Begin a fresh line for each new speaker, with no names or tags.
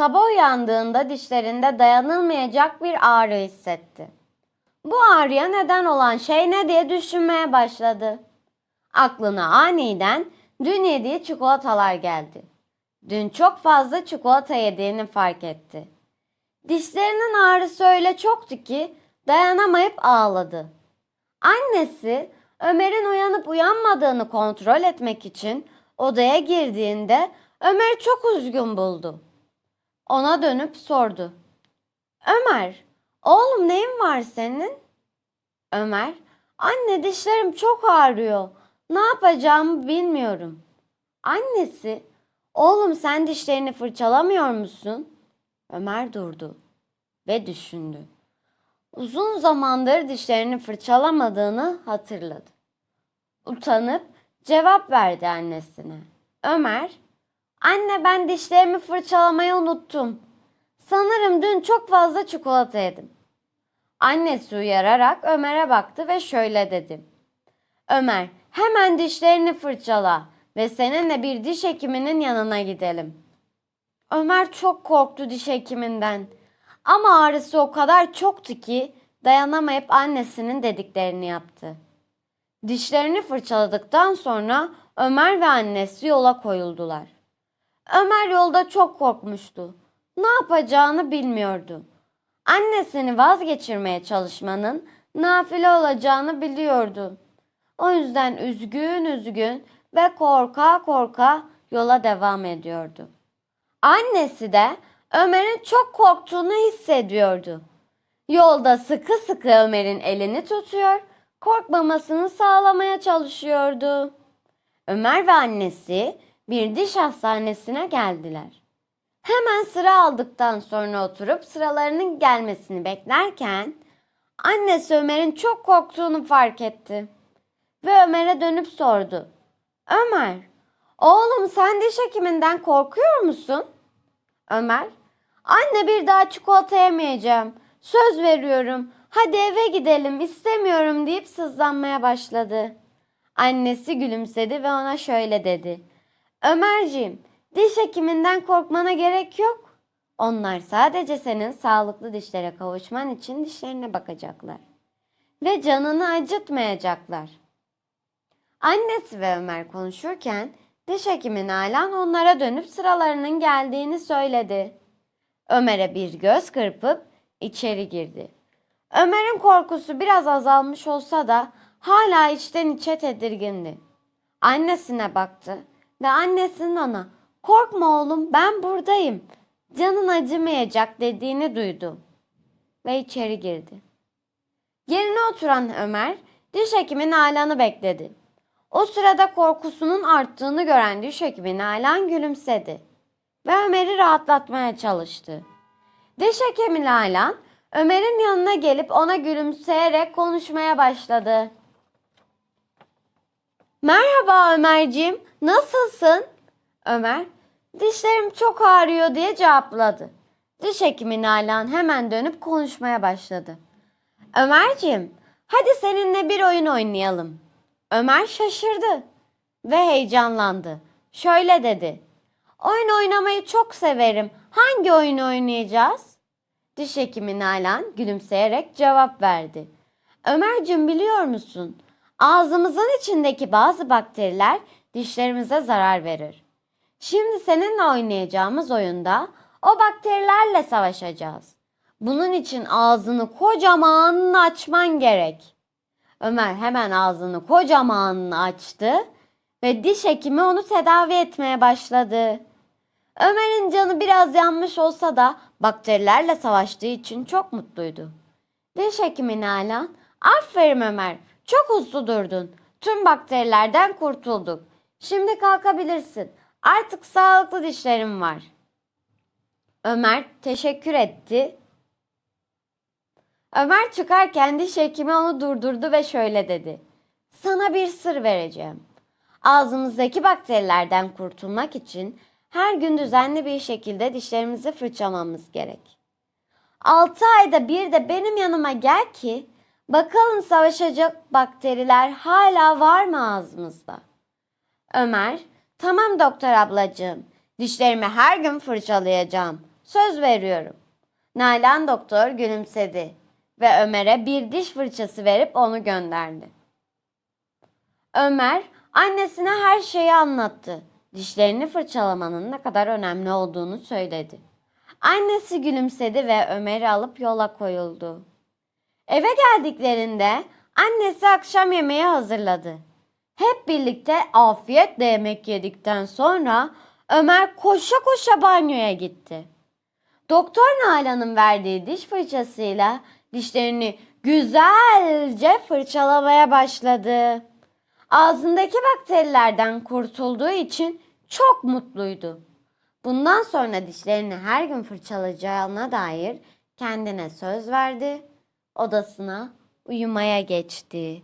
Sabah uyandığında dişlerinde dayanılmayacak bir ağrı hissetti. Bu ağrıya neden olan şey ne diye düşünmeye başladı. Aklına aniden dün yediği çikolatalar geldi. Dün çok fazla çikolata yediğini fark etti. Dişlerinin ağrısı öyle çoktu ki dayanamayıp ağladı. Annesi Ömer'in uyanıp uyanmadığını kontrol etmek için odaya girdiğinde Ömer'i çok üzgün buldu. Ona dönüp sordu. Ömer, oğlum neyin var senin? Ömer, anne dişlerim çok ağrıyor. Ne yapacağımı bilmiyorum. Annesi, oğlum sen dişlerini fırçalamıyor musun? Ömer durdu ve düşündü. Uzun zamandır dişlerini fırçalamadığını hatırladı. Utanıp cevap verdi annesine. Ömer, anne ben dişlerimi fırçalamayı unuttum. Sanırım dün çok fazla çikolata yedim. Annesi uyararak Ömer'e baktı ve şöyle dedi. Ömer, hemen dişlerini fırçala ve seninle bir diş hekiminin yanına gidelim. Ömer çok korktu diş hekiminden. Ama ağrısı o kadar çoktu ki dayanamayıp annesinin dediklerini yaptı. Dişlerini fırçaladıktan sonra Ömer ve annesi yola koyuldular. Ömer yolda çok korkmuştu. Ne yapacağını bilmiyordu. Annesini vazgeçirmeye çalışmanın nafile olacağını biliyordu. O yüzden üzgün üzgün ve korka korka yola devam ediyordu. Annesi de Ömer'in çok korktuğunu hissediyordu. Yolda sıkı sıkı Ömer'in elini tutuyor, korkmamasını sağlamaya çalışıyordu. Ömer ve annesi bir diş hastanesine geldiler. Hemen sıra aldıktan sonra oturup sıralarının gelmesini beklerken annesi Ömer'in çok korktuğunu fark etti. Ve Ömer'e dönüp sordu. Ömer, oğlum sen diş hekiminden korkuyor musun? Ömer, anne bir daha çikolata yemeyeceğim. Söz veriyorum. Hadi eve gidelim istemiyorum deyip sızlanmaya başladı. Annesi gülümsedi ve ona şöyle dedi. Ömerciğim, diş hekiminden korkmana gerek yok. Onlar sadece senin sağlıklı dişlere kavuşman için dişlerine bakacaklar. Ve canını acıtmayacaklar. Annesi ve Ömer konuşurken diş hekimi Nalan onlara dönüp sıralarının geldiğini söyledi. Ömer'e bir göz kırpıp içeri girdi. Ömer'in korkusu biraz azalmış olsa da hala içten içe tedirgindi. Annesine baktı ve annesinin ona korkma oğlum ben buradayım canın acımayacak dediğini duydu ve içeri girdi. Yerine oturan Ömer diş hekimi Nalan'ı bekledi. O sırada korkusunun arttığını gören diş hekimi Nalan gülümsedi ve Ömer'i rahatlatmaya çalıştı. Diş hekimi Nalan Ömer'in yanına gelip ona gülümseyerek konuşmaya başladı. Merhaba Ömerciğim, nasılsın? Ömer, dişlerim çok ağrıyor diye cevapladı. Diş hekimi Nalan hemen dönüp konuşmaya başladı. Ömerciğim, hadi seninle bir oyun oynayalım. Ömer şaşırdı ve heyecanlandı. Şöyle dedi. Oyun oynamayı çok severim. Hangi oyunu oynayacağız? Diş hekimi Nalan gülümseyerek cevap verdi. Ömerciğim biliyor musun? Ağzımızın içindeki bazı bakteriler dişlerimize zarar verir. Şimdi seninle oynayacağımız oyunda o bakterilerle savaşacağız. Bunun için ağzını kocaman açman gerek. Ömer hemen ağzını kocaman açtı ve diş hekimi onu tedavi etmeye başladı. Ömer'in canı biraz yanmış olsa da bakterilerle savaştığı için çok mutluydu. Diş hekimi Nalan, aferin Ömer, çok uslu durdun. Tüm bakterilerden kurtulduk. Şimdi kalkabilirsin. Artık sağlıklı dişlerim var. Ömer teşekkür etti. Ömer çıkarken diş hekimi onu durdurdu ve şöyle dedi. Sana bir sır vereceğim. Ağzımızdaki bakterilerden kurtulmak için her gün düzenli bir şekilde dişlerimizi fırçalamamız gerek. 6 ayda bir de benim yanıma gel ki bakalım savaşacak bakteriler hala var mı ağzımızda? Ömer, tamam doktor ablacığım. Dişlerimi her gün fırçalayacağım. Söz veriyorum. Nalan doktor gülümsedi ve Ömer'e bir diş fırçası verip onu gönderdi. Ömer annesine her şeyi anlattı. Dişlerini fırçalamanın ne kadar önemli olduğunu söyledi. Annesi gülümsedi ve Ömer'i alıp yola koyuldu. Eve geldiklerinde annesi akşam yemeği hazırladı. Hep birlikte afiyetle yemek yedikten sonra Ömer koşa koşa banyoya gitti. Doktor Nalan'ın verdiği diş fırçasıyla dişlerini güzelce fırçalamaya başladı. Ağzındaki bakterilerden kurtulduğu için çok mutluydu. Bundan sonra dişlerini her gün fırçalayacağına dair kendine söz verdi. Odasına uyumaya geçti.